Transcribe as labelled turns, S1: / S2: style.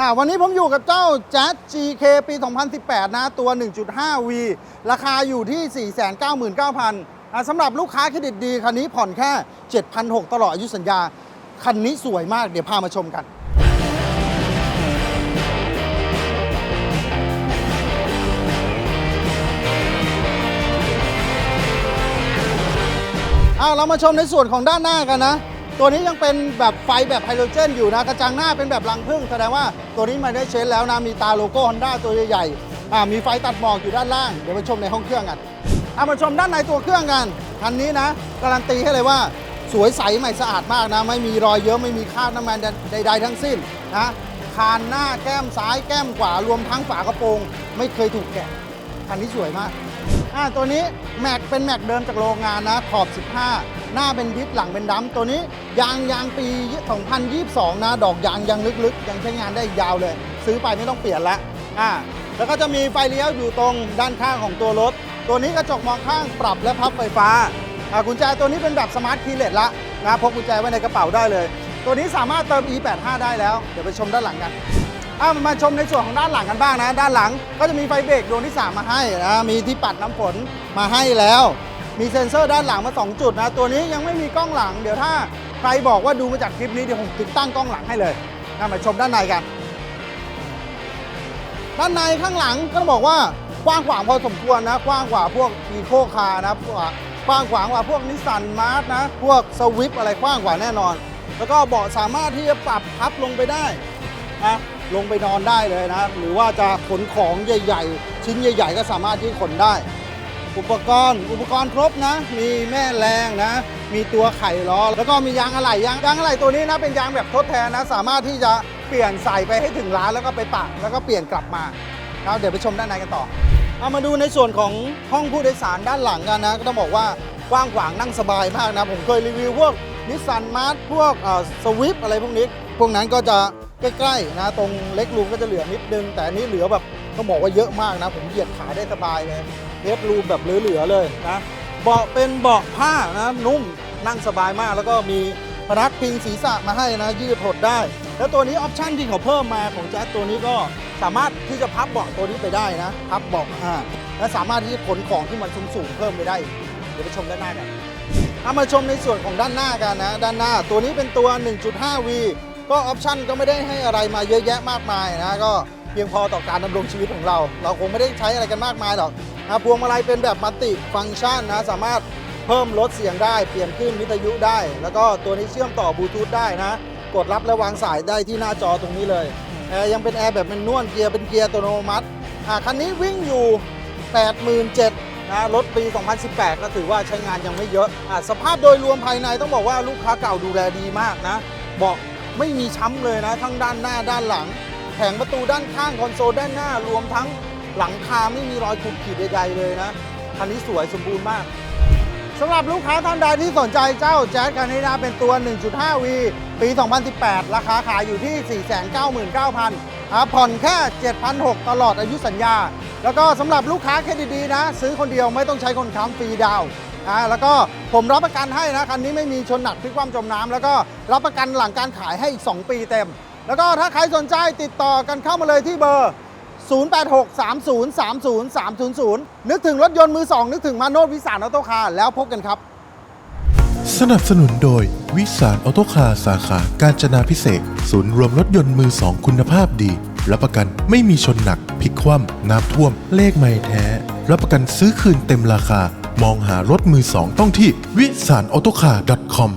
S1: อ่าวันนี้ผมอยู่กับเจ้า Jazz GK ปี 2018 นะ ตัว 1.5V ราคาอยู่ที่ 499,000อ่าสำหรับลูกค้าเครดิตดี คันนี้ผ่อนแค่ 7,600ตลอดอายุสัญญา คันนี้สวยมากเดี๋ยวพามาชมกันอ่าเรามาชมในส่วนของด้านหน้ากันนะ ตัวนี้ยังเป็นแบบไฟแบบไฮโดรเจนอยู่นะกระจังหน้าเป็นแบบรังผึ้งแสดงว่าตัวนี้มาได้เชนแล้วนะมีตาโลโก้ฮอนด้าตัวใหญ่ๆอ่ามีไฟตัดหมอกอยู่ด้านล่างเดี๋ยวไปชมในห้องเครื่องกันเอามาชมด้านในตัวเครื่องกันคันนี้นะการันตีให้เลยว่าสวยใสใหม่สะอาดมากนะ ไม่มีรอยเยอะไม่มีคราบน้ำมันใด ๆ ทั้งสิ้นนะคานหน้าแก้มซ้ายแก้มขวารวมทั้งฝากระโปรง ไม่เคยถูกแกะคันนี้สวยมากอ่าตัวนี้แม็กเป็นแม็กเดิมจากโรงงานนะขอบ 15 หน้าเป็นดิสหลังเป็นดัมตัวนี้ยางยางปี 2022 นะ ดอกยางยังลึกๆ ยังใช้งานได้ยาวเลย ซื้อไปไม่ต้องเปลี่ยนละอ่าแล้วก็จะมีไฟเลี้ยวอยู่ตรงด้านข้างของตัวรถ ตัวนี้กระจกมองข้างปรับและพับไฟฟ้าอ่ากุญแจตัวนี้เป็นแบบสมาร์ทคีย์เลสละนะพกกุญแจไว้ในกระเป๋าได้เลย ตัวนี้สามารถเติม e85 ได้แล้ว เดี๋ยวไปชมด้านหลังกันอะมาชมในส่วนของด้านหลังกันบ้างนะ ด้านหลังก็จะมีไฟเบรกดวงที่ 3 มาให้นะมีที่ปัดน้ำฝนมาให้แล้ว มีเซ็นเซอร์ด้านหลังมา 2 จุดนะ ตัวนี้ยังไม่มีกล้องหลัง เดี๋ยวถ้าใครบอกว่าดูมาจากคลิปนี้เดี๋ยวผมติดตั้งกล้องหลังให้เลยนะมาชมด้านในกัน ด้านในข้างหลังก็ต้องบอกว่ากว้างขวางพอสมควรนะกว้างกว่าพวกอีโคคาร์นะกกว้างขวางกว่าพวกนิสสันมาร์ทนะพวกสวิฟอะไรกว้างกว่าแน่นอน แล้วก็เบาะสามารถที่จะปรับพับลงไปได้นะลงไปนอนได้เลยนะ หรือว่าจะขนของใหญ่ ๆ ชิ้นใหญ่ ๆ ก็สามารถที่ขนได้ อุปกรณ์ อุปกรณ์ครบนะ มีแม่แรงนะ มีตัวไขล้อ แล้วก็มียางอะไหล่ยางยางอะไหล่ตัวนี้นะเป็นยางแบบทดแทนนะ สามารถที่จะเปลี่ยนใส่ไปให้ถึงร้านแล้วก็ไปปะแล้วก็เปลี่ยนกลับมาแล้วเดี๋ยวไปชมด้านในกันต่อเอามาดูในส่วนของห้องผู้โดยสารด้านหลังกันนะก็ต้องบอกว่ากว้างขวางนั่งสบายมากนะ ผมเคยรีวิวพวกนิสสันมาร์ทพวกสวิฟอะไรพวกนี้ พวกนั้นก็จะใกล้ๆนะตรงเล็กรูมก็จะเหลือนิดนึง แต่อันนี้เหลือแบบ ต้องบอกว่าเยอะมากนะ ผมเหยียดขาได้สบายเลยเฮดรูมแบบเหลือๆเลยนะเบาะเป็นเบาะผ้านะนุ่มนั่งสบายมากแล้วก็มีพนักพิงศีรษะมาให้นะยืดหดได้ แล้วตัวนี้ออปชั่นที่เขาเพิ่มมาของแจ๊สตัวนี้ก็สามารถที่จะพับเบาะตัวนี้ไปได้นะพับเบาะอ่าและสามารถที่จะขนของที่มันสูงๆเพิ่มไปได้ เดี๋ยวไปชมด้านหน้ากันเอามาชมในส่วนของด้านหน้ากันนะ ด้านหน้าตัวนี้เป็นตัว 1.5V ก็ออปชั่นก็ไม่ได้ให้อะไรมาเยอะแยะมากมายนะก็ เพียงพอต่อการดำรงชีวิตของเรา เราคงไม่ได้ใช้อะไรกันมากมายหรอกนะพวงมาลัยเป็นแบบมัลติฟังก์ชันนะสามารถเพิ่มลดเสียงได้ เปลี่ยนคลื่นวิทยุได้ แล้วก็ตัวนี้เชื่อมต่อบลูทูธได้นะ กดรับและวางสายได้ที่หน้าจอตรงนี้เลยแอร์ยังเป็นแอร์แบบเป็นนวลเกียร์เป็นเกียร์อัตโนมัติอะคันนี้วิ่งอยู่ 87,000นะรถปี 2018 ก็ถือว่าใช้งานยังไม่เยอะอะสภาพโดยรวมภายในต้องบอกว่าลูกค้าเก่าดูแลดีมากนะเบาะไม่มีช้ำเลยนะ ทั้งด้านหน้าด้านหลัง ผงประตูด้านข้างคอนโซลด้านหน้ารวมทั้งหลังคาไม่มีรอยขูดขีดใดๆเลยนะคันนี้สวยสมบูรณ์มากสำหรับลูกค้าท่านใดที่สนใจเจ้าแจ๊สคันนี้นะเป็นตัว 1.5V ปี 2018 ราคาขายอยู่ที่ 499,000อ่าผ่อนแค่ 7,600 ตลอดอายุสัญญา แล้วก็สำหรับลูกค้าเครดิตดีนะ ซื้อคนเดียวไม่ต้องใช้คนค้ำฟรีดาวน์อ่าแล้วก็ผมรับประกันให้นะ คันนี้ไม่มีชนหนักพลิกคว่ำจมน้ำแล้วก็รับประกันหลังการขายให้อีก 2 ปีเต็ม แล้วก็ถ้าใครสนใจติดต่อกันเข้ามาเลยที่เบอร์ 0863030300 นึกถึงรถยนต์มือ2นึกถึงมาโนดวิสานออโตคาร์แล้วพบกันครับ
S2: สนับสนุนโดยวิสารออโตคาร์สาขาการจนาพิเศษกศูนย์รวมรถยนต์มือสองคุณภาพดีรับประกันไม่มีชนหนักพลิกคว่ำน้ำท่วม เลขไม่แท้ รับประกันซื้อคืนเต็มราคา มองหารถมือสองต้องที่วิสารออโตคาร์ .com